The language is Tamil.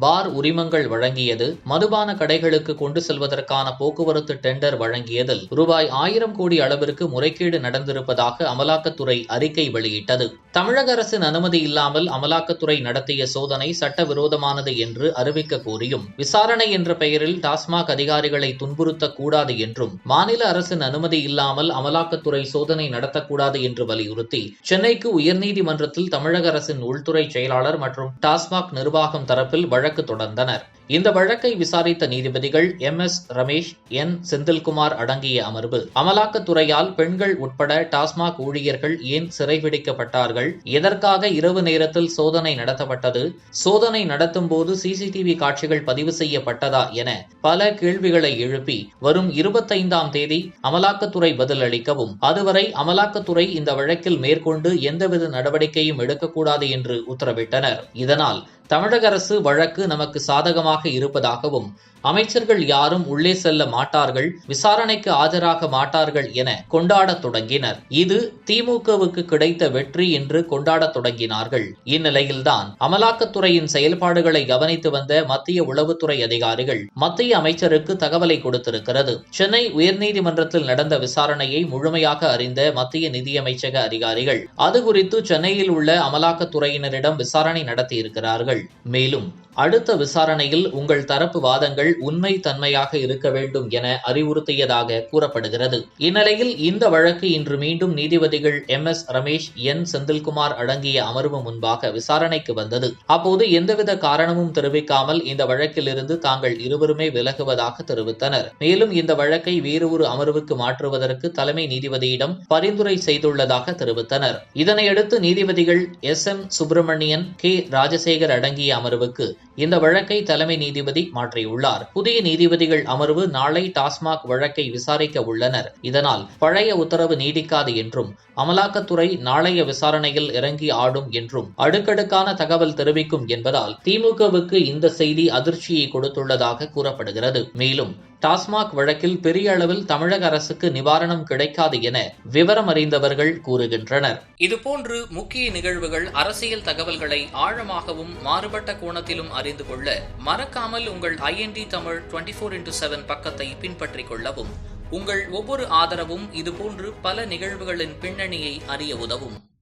பார் உரிமங்கள் வழங்கியது மதுபான கடைகளுக்கு கொண்டு செல்வதற்கான போக்குவரத்து டெண்டர் வழங்கியதில் ரூபாய் ஆயிரம் கோடி அளவிற்கு முறைகேடு நடந்திருப்பதாக அமலாக்கத்துறை அறிக்கை வெளியிட்டது. தமிழக அரசின் அனுமதி இல்லாமல் அமலாக்கத்துறை நடத்திய சோதனை சட்டவிரோதமானது என்று அறிவிக்க கோரியும் விசாரணை என்ற பெயரில் டாஸ்மாக் அதிகாரிகளை துன்புறுத்தக்கூடாது என்றும் மாநில அரசின் அனுமதி இல்லாமல் அமலாக்கத்துறை சோதனை நடத்தக்கூடாது என்று வலியுறுத்தி சென்னைக்கு உயர்நீதிமன்றத்தில் தமிழக அரசின் உள்துறை செயலாளர் மற்றும் டாஸ்மாக் நிர்வாகம் தரப்பில் வழக்கு வழக்கு தொடர்ந்தனர். இந்த வழக்கை விசாரித்த நீதிபதிகள் M. S. Ramesh N. Senthilkumar அடங்கிய அமர்வு. அமலாக்கத்துறையால் பெண்கள் உட்பட டாஸ்மாக் ஊழியர்கள் ஏன் சிறைபிடிக்கப்பட்டார்கள் எதற்காக இரவு நேரத்தில் சோதனை நடத்தப்பட்டது? சோதனை நடத்தும் போது சிசிடிவி காட்சிகள் பதிவு செய்யப்பட்டதா என பல கேள்விகளை எழுப்பி வரும் இருபத்தைந்தாம் தேதி அமலாக்கத்துறை பதில் அளிக்கவும் அதுவரை அமலாக்கத்துறை இந்த வழக்கில் மேற்கொண்டு எந்தவித நடவடிக்கையும் எடுக்கக்கூடாது என்று உத்தரவிட்டனர். இதனால் தமிழக அரசு வழக்கு நமக்கு சாதகமாக இருப்பதாகவும் அமைச்சர்கள் யாரும் உள்ளே செல்ல மாட்டார்கள் விசாரணைக்கு ஆஜராக மாட்டார்கள் என கொண்டாடத் தொடங்கினர். இது திமுகவுக்கு கிடைத்த வெற்றி என்று கொண்டாடத் தொடங்கினார்கள். இந்நிலையில்தான் அமலாக்கத்துறையின் செயல்பாடுகளை கவனித்து வந்த மத்திய உளவுத்துறை அதிகாரிகள் மத்திய அமைச்சருக்கு தகவலை கொடுத்திருக்கிறது. சென்னை உயர்நீதிமன்றத்தில் நடந்த விசாரணையை முழுமையாக அறிந்த மத்திய நிதியமைச்சக அதிகாரிகள் அது குறித்து சென்னையில் உள்ள அமலாக்கத்துறையினரிடம் விசாரணை நடத்தியிருக்கிறார்கள். மேலும் அடுத்த விசாரணையில் உங்கள் தரப்பு வாதங்கள் உண்மை தன்மையாக இருக்க வேண்டும் என அறிவுறுத்தியதாக கூறப்படுகிறது. இந்நிலையில் இந்த வழக்கு இன்று மீண்டும் நீதிபதிகள் M. S. Ramesh N. Senthilkumar அடங்கிய அமர்வு முன்பாக விசாரணைக்கு வந்தது. அப்போது எந்தவித காரணமும் தெரிவிக்காமல் இந்த வழக்கிலிருந்து தாங்கள் இருவருமே விலகுவதாக தெரிவித்தனர். மேலும் இந்த வழக்கை வேறு ஒரு அமர்வுக்கு மாற்றுவதற்கு தலைமை நீதிபதியிடம் பரிந்துரை செய்துள்ளதாக தெரிவித்தனர். இதனையடுத்து நீதிபதிகள் S. M. Subramanian K. Rajasekar அடங்கிய அமர்வுக்கு இந்த வழக்கை தலைமை நீதிபதி மாற்றியுள்ளார். புதிய நீதிபதிகள் அமர்வு நாளை டாஸ்மாக் வழக்கை விசாரிக்க உள்ளனர். இதனால் பழைய உத்தரவு நீடிக்காது என்றும் அமலாக்கத்துறை நாளைய விசாரணையில் இறங்கி ஆடும் என்றும் அடுக்கடுக்கான தகவல் தெரிவிக்கும் என்பதால் திமுகவுக்கு இந்த செய்தி அதிர்ச்சியை கொடுத்துள்ளதாக கூறப்படுகிறது. மேலும் டாஸ்மாக் வழக்கில் பெரிய அளவில் தமிழக அரசுக்கு நிவாரணம் கிடைக்காது என விவரம் அறிந்தவர்கள் கூறுகின்றனர். இதுபோன்று முக்கிய நிகழ்வுகள் அரசியல் தகவல்களை ஆழமாகவும் மாறுபட்ட கோணத்திலும் அறிந்து கொள்ள மறக்காமல் உங்கள் IND Tamil twenty four into seven பக்கத்தை பின்பற்றிக் கொள்ளவும். உங்கள் ஒவ்வொரு ஆதரவும் இதுபோன்று பல நிகழ்வுகளின் பின்னணியை அறிய உதவும்.